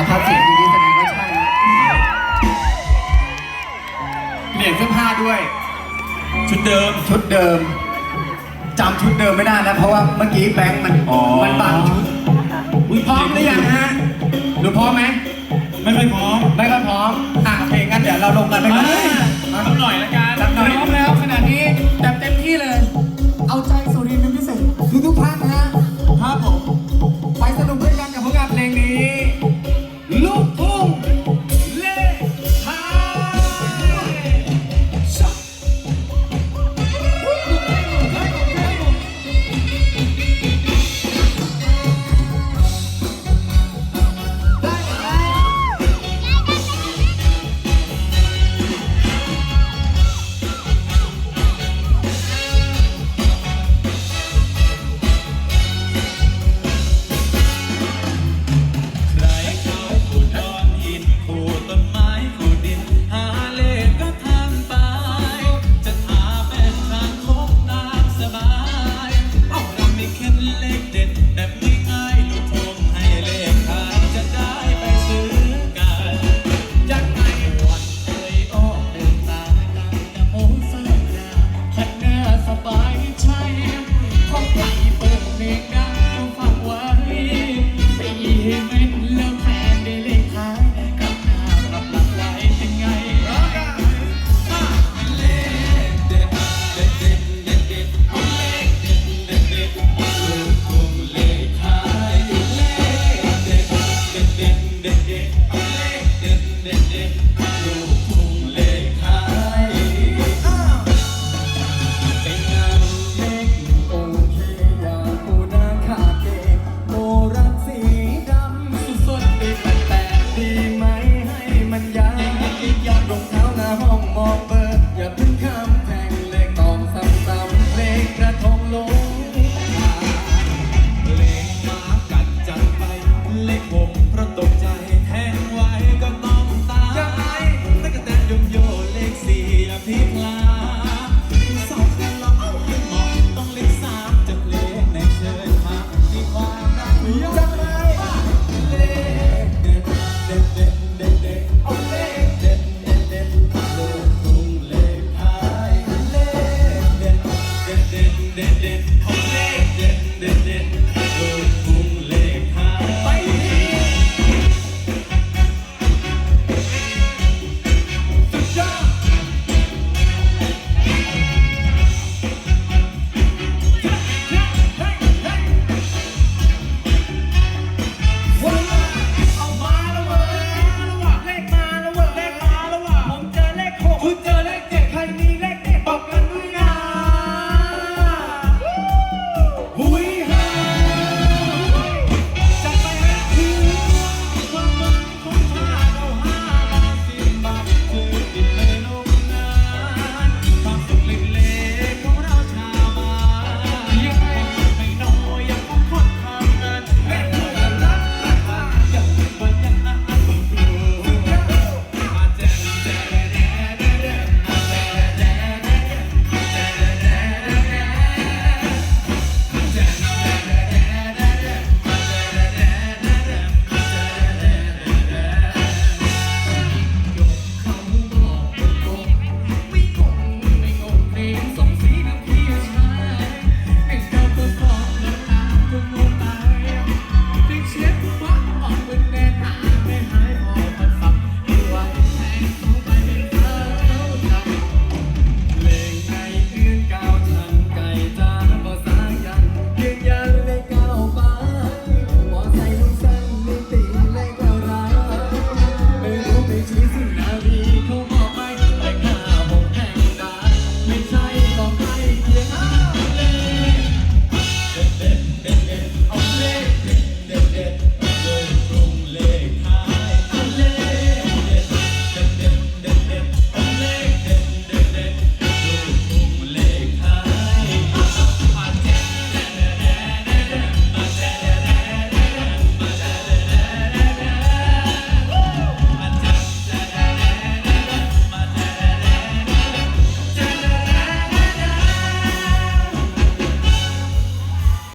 อาถ้เสียงดีๆแสดงว่าใช่เปลี่ยนเสื้อผ้าด้วย ชุดเดิม ชุดเดิมจำชุดเดิมไม่ได้แล้วเพราะว่าเมื่อกี้แบงค์มันมันบังชุดพร้อมหรือยังฮะหรือพร้อมไหมไม่ค่อยพร้อมไม่ก็พร้อมอะโอเคงั้นเดี๋ยวเราลงกันไปก่นมาสักหน่อยละกันพร้อมแล้วขนาดนี้แบบเต็มที่เลย เอาใจสุรินทร์เป็นพิเศษทุกทุกๆท่านนะ